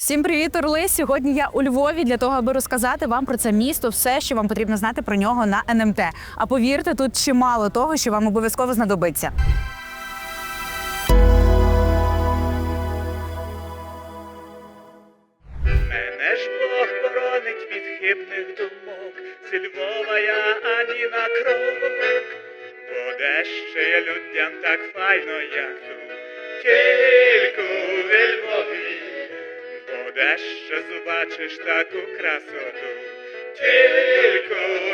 Всім привіт, Орли! Сьогодні я у Львові для того, аби розказати вам про це місто, все, що вам потрібно знати про нього на НМТ. А повірте, тут чимало того, що вам обов'язково знадобиться. Мене ж Бог боронить від хибних думок, зі Львова я ані на крок, бо де ще людям так файно, як тут, тільки у Львові, де ще побачиш таку красоту, тільки у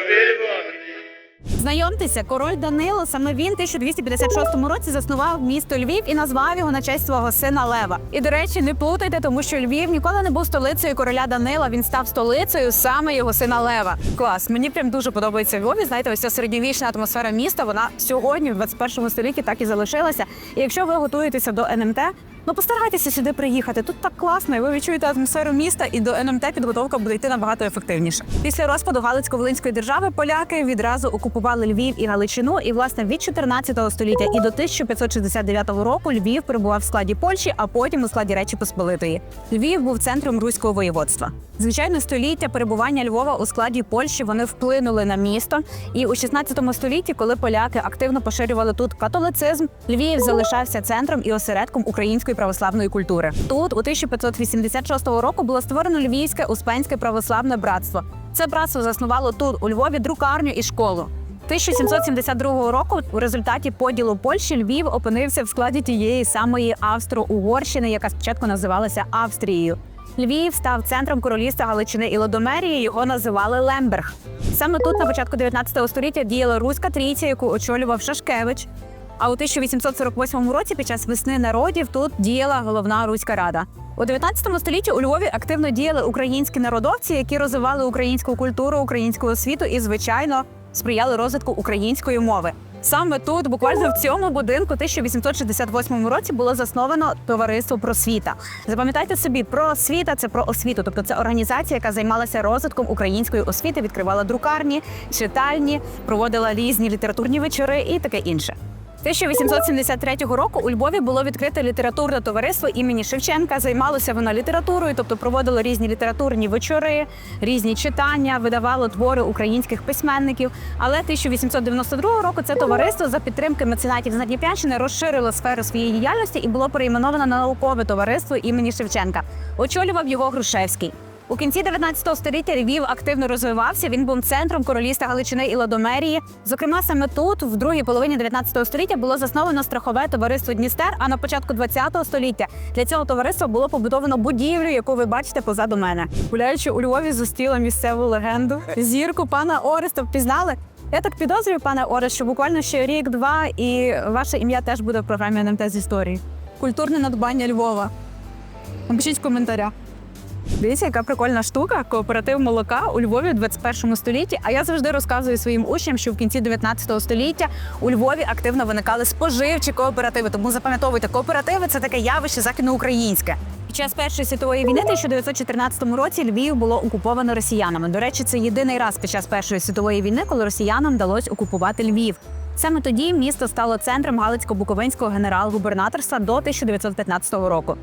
Знайомтеся, король Данило. Саме він в 1256 році заснував місто Львів і назвав його на честь свого сина Лева. І до речі, не плутайте, тому що Львів ніколи не був столицею короля Данила. Він став столицею саме його сина Лева. Клас, мені прям дуже подобається Львові. Знаєте, ось ця середньовічна атмосфера міста. Вона сьогодні, в 21 столітті, так і залишилася. І якщо ви готуєтеся до НМТ. Ну, постарайтеся сюди приїхати. Тут так класно, і ви відчуєте атмосферу міста, і до НМТ підготовка буде йти набагато ефективніше. Після розпаду Галицько-Волинської держави поляки відразу окупували Львів і Галичину. І власне від 14 століття і до 1569 року Львів перебував в складі Польщі, а потім у складі Речі Посполитої. Львів був центром руського воєводства. Звичайно, століття перебування Львова у складі Польщі вони вплинули на місто. І у 16 столітті, коли поляки активно поширювали тут католицизм, Львів залишався центром і осередком української православної культури. Тут у 1586 року було створено Львівське Успенське православне братство. Це братство заснувало тут у Львові друкарню і школу. 1772 року у результаті поділу Польщі Львів опинився в складі тієї самої Австро-Угорщини, яка спочатку називалася Австрією. Львів став центром королівства Галичини і Лодомерії. Його називали Лемберг. Саме тут на початку 19 століття діяла руська трійця, яку очолював Шашкевич. А у 1848 році, під час весни народів, тут діяла головна руська рада. У 19 столітті у Львові активно діяли українські народовці, які розвивали українську культуру, українську освіту і, звичайно, сприяли розвитку української мови. Саме тут, буквально в цьому будинку, 1868 році було засновано товариство просвіта. Запам'ятайте собі, просвіта це про освіту, тобто це організація, яка займалася розвитком української освіти, відкривала друкарні, читальні, проводила різні літературні вечори і таке інше. 1873 року у Львові було відкрите літературне товариство імені Шевченка. Займалося воно літературою, тобто проводило різні літературні вечори, різні читання, видавало твори українських письменників. Але 1892 року це товариство за підтримки меценатів з Надніпрянщини розширило сферу своєї діяльності і було перейменовано на наукове товариство імені Шевченка. Очолював його Грушевський. У кінці 19 століття Львів активно розвивався. Він був центром королівства Галичини і Ладомерії. Зокрема, саме тут, в другій половині 19 століття, було засновано страхове товариство Дністер. А на початку 20 століття для цього товариства було побудовано будівлю, яку ви бачите позаду мене. Гуляючи у Львові, зустріла місцеву легенду. Зірку пана Ореста впізнали. Я так підозрюю, пане Орест, що буквально ще рік-два, і ваше ім'я теж буде в програмі НМТ з історії. Культурне надбання Львова. Напишіть в коментарях. Дивіться, яка прикольна штука. Кооператив молока у Львові в 21 столітті. А я завжди розказую своїм учням, що в кінці 19 століття у Львові активно виникали споживчі кооперативи. Тому запам'ятовуйте, кооперативи це таке явище західноукраїнське. Під час першої світової війни, 1914 році, Львів було окуповано росіянами. До речі, це єдиний раз під час першої світової війни, коли росіянам вдалося окупувати Львів. Саме тоді місто стало центром Галицько-Буковинського генерал-губернаторства до 1915 року.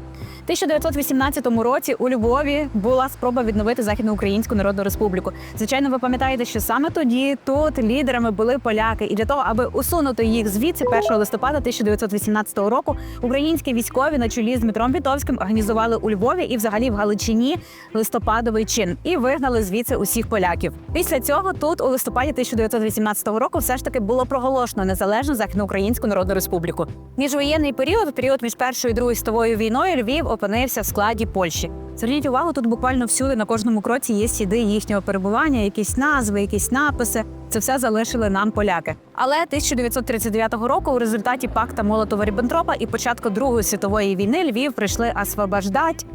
В 1918 році у Львові була спроба відновити Західноукраїнську Народну Республіку. Звичайно, ви пам'ятаєте, що саме тоді тут лідерами були поляки, і для того, аби усунути їх звідси 1 листопада 1918 року, українські військові на чолі з Дмитром Вітовським організували у Львові і взагалі в Галичині листопадовий чин і вигнали звідси усіх поляків. Після цього тут у листопаді 1918 року все ж таки було проголошено незалежну Західноукраїнську Народну Республіку. Міжвоєнний період, період між першою і другою світовою війною, Львів опинився в складі Польщі. Зверніть увагу, тут буквально всюди на кожному кроці є сліди їхнього перебування, якісь назви, якісь написи. Це все залишили нам поляки. Але 1939 року у результаті пакта Молотова Ріббентропа і початку Другої світової війни Львів прийшли освобождати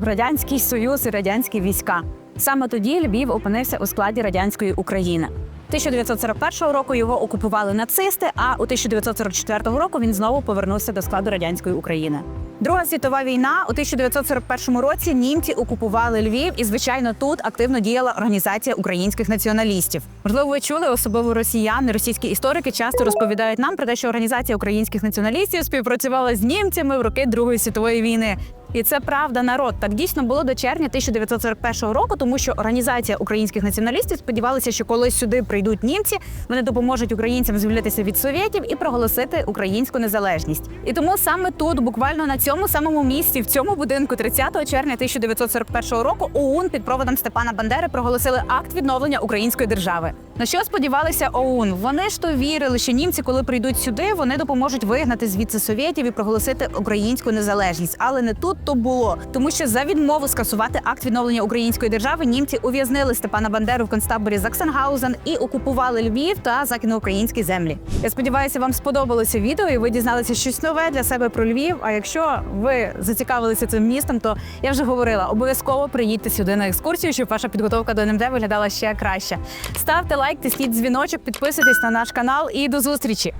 Радянський Союз і радянські війська. Саме тоді Львів опинився у складі радянської України. 1941 року його окупували нацисти, а у 1944 року він знову повернувся до складу радянської України. Друга світова війна у 1941 році німці окупували Львів, і звичайно тут активно діяла організація українських націоналістів. Можливо, ви чули, особливо росіяни, російські історики часто розповідають нам про те, що організація українських націоналістів співпрацювала з німцями в роки Другої світової війни. І це правда, народ. Так дійсно було до червня 1941 року, тому що організація українських націоналістів сподівалася, що коли сюди прийдуть німці, вони допоможуть українцям звільнитися від совєтів і проголосити українську незалежність. І тому саме тут, буквально на цьому самому місці, в цьому будинку, 30 червня 1941 року, ОУН під проводом Степана Бандери проголосили акт відновлення української держави. На що сподівалися ОУН? Вони ж то вірили, що німці, коли прийдуть сюди, вони допоможуть вигнати звідси совєтів і проголосити українську незалежність. Але не тут то було, тому що за відмову скасувати акт відновлення української держави німці ув'язнили Степана Бандеру в концтаборі Заксенгаузен і окупували Львів та західноукраїнські землі. Я сподіваюся, вам сподобалося відео, і ви дізналися щось нове для себе про Львів. А якщо ви зацікавилися цим містом, то я вже говорила, обов'язково приїдьте сюди на екскурсію, щоб ваша підготовка до НМД виглядала ще краще. Ставте лайк, тисніть дзвіночок, підписуйтесь на наш канал і до зустрічі.